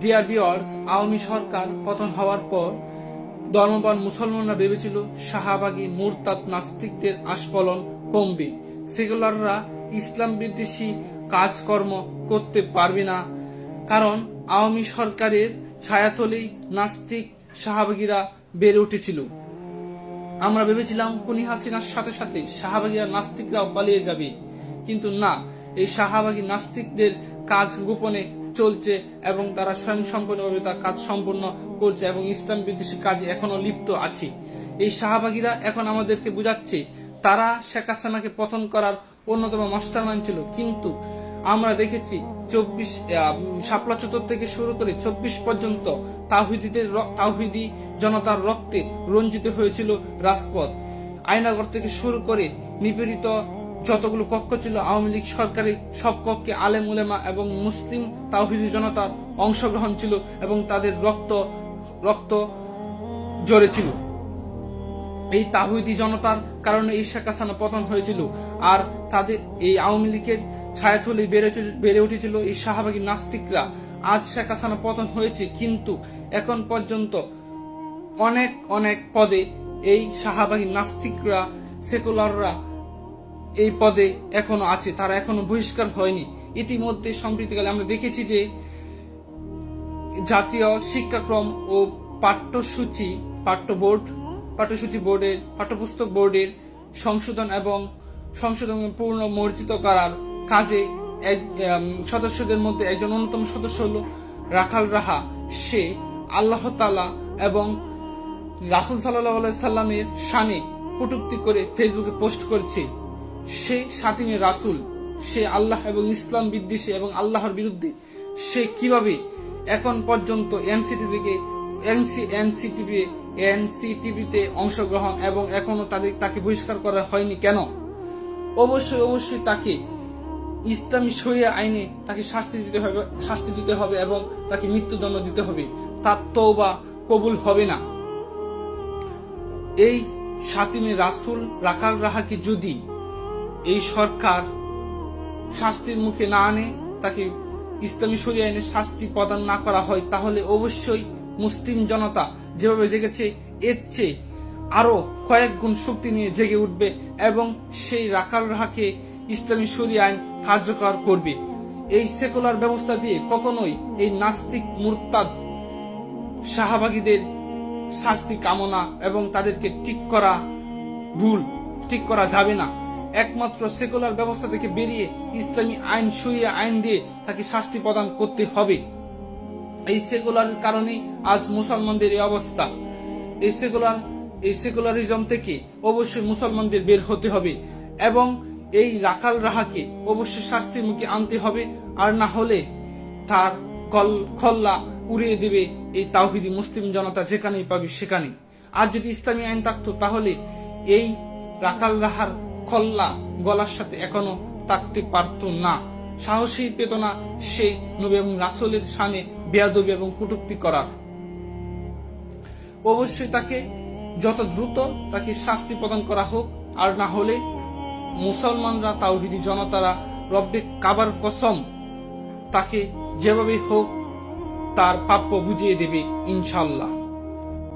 Deer বিয়ার্স আওয়ামী সরকার পতন হওয়ার পর ধর্মবান মুসলমানরা ভেবেছিল শাহাবাগী, মুরতাদ নাস্তিকদের আস্ফলন কমবে। সেগুলাররা ইসলাম বিদ্বেষী কাজকর্ম করতে পারবে না। কারণ আওয়ামী সরকারের ছায়াতলেই নাস্তিক শাহাবাগীরা বেড়ে উঠেছিল। আমরা ভেবেছিলাম কুনি হাসিনার সাথে সাথে শাহবাগীরা নাস্তিকরাও পালিয়ে যাবে। কিন্তু না, এই শাহবাগী নাস্তিকদের কাজ গোপনে চলছে এবং তারা স্বয়ং সম্পূর্ণভাবে তার কাজ সম্পূর্ণ করছে এবং ইসলাম বিদ্বেষী কাজে এখনও লিপ্ত আছে। এই শাহবাগীরা এখন আমাদেরকে বুঝাচ্ছে, তারা শেখ হাসিনাকে পতন করার অন্যতম মাস্টারমাইন্ড ছিল। কিন্তু আমরা দেখেছি চব্বিশ শাপলা চতুর থেকে শুরু করে চব্বিশ পর্যন্ত তাহিদিদের তাহিদি জনতার রক্তে রঞ্জিত হয়েছিল রাজপথ। আয়নাগর থেকে শুরু করে নিপীড়িত যতগুলো কক্ষ ছিল, আওয়ামী লীগ সরকারের সব কক্ষে আলেম, উলেমা এবং মুসলিম তাহিদি জনতার অংশগ্রহণ ছিল এবং তাদের রক্ত রক্ত জড়েছিল এই তাহুদি জনতার কারণে শেখ হাসানা পতন হয়েছিল আর তাদের এই আওয়ামী লীগের ছায়াতলে বেড়ে বেড়ে উঠেছিল এই শাহবাগী নাস্তিকরা। আজ শেখ হাসানা পতন হয়েছে, কিন্তু এখন পর্যন্ত অনেক অনেক পদে এই শাহবাগী নাস্তিকরা, সেকুলাররা এই পদে এখনও আছে, তারা এখনও বহিষ্কার হয়নি। ইতিমধ্যে সম্প্রীতিকালে আমরা দেখেছি যে জাতীয় শিক্ষাক্রম ও পাঠ্যসূচি পাঠ্য বোর্ড পাঠ্যসূচি বোর্ডের, পাঠ্যপুস্তক বোর্ডের সংশোধন এবং সংশোধন পূর্ণ মর্জিত করার কাজে এক সদস্যদের মধ্যে একজন অন্যতম সদস্য হল রাখাল রাহা। সে আল্লাহ তালা এবং রাসুল সাল্লাহ সাল্লামের শানে কটুক্তি করে ফেসবুকে পোস্ট করেছে। সে সাতিমে রাসুল, সে আল্লাহ এবং ইসলাম বিদ্বেষী এবং আল্লাহর বিরুদ্ধে, সে কীভাবে এখন পর্যন্ত এনসিটি থেকে এনসি এনসিটিভি এনসিটিভিতে অংশগ্রহণ এবং এখনও তাদের, তাকে বহিষ্কার করা হয়নি কেন? অবশ্যই অবশ্যই তাকে ইসলামী শরিয়া আইনে তাকে শাস্তি দিতে হবে, শাস্তি দিতে হবে এবং তাকে মৃত্যুদণ্ড দিতে হবে। তার তওবা কবুল হবে না। এই সাতিমে রাসুল রাখাল রাহাকে যদি এই সরকার শাস্তির মুখে না আনে, তাকে ইসলামী শরিয়া আইনে শাস্তি প্রদান না করা হয়, তাহলে অবশ্যই মুসলিম জনতা যেভাবে জেগেছে, এর চেয়ে আরও কয়েক গুণ শক্তি নিয়ে জেগে উঠবে এবং সেই রাখাল রাহাকে ইসলামী শরিয়া আইন কার্যকর করবে। এই সেকুলার ব্যবস্থা দিয়ে কখনোই এই নাস্তিক মুরতাদ শাহবাগীদের শাস্তি কামনা এবং তাদেরকে ঠিক করা ভুল, ঠিক করা যাবে না। একমাত্র সেকুলার ব্যবস্থা থেকে বেরিয়ে ইসলামী আইন সরিয়ে আইন দিয়ে তাকে শাস্তি প্রদান করতে হবে। এই সেকুলার কারণে আজ মুসলমানদের এই অবস্থা। এই সেকুলার, এই সেকুলারিজম থেকে অবশ্যই মুসলমানদের বের হতে হবে এবং এই রাখাল রাহাকে অবশ্যই শাস্তির মুখে আনতে হবে, আর না হলে তার খল্লা উড়িয়ে দেবে এই তাওহিদি মুসলিম জনতা যেখানেই পাবে সেখানে আর যদি ইসলামী আইন থাকতো তাহলে এই রাখাল রাহার খল্লা গলার সাথে এখনও থাকতে পারতো না। সাহসী পেত না সেই নবী এবং রাসুলের সানে বেয়াদবি এবং কটুক্তি করার। অবশ্যই তাকে যত দ্রুত তাকে শাস্তি প্রদান করা হোক, আর না হলে মুসলমানরা, তাওহিদি জনতারা, রব্বে কাবার কসম, তাকে যেভাবে হোক তার প্রাপ্য বুঝিয়ে দেবে ইনশাল্লাহ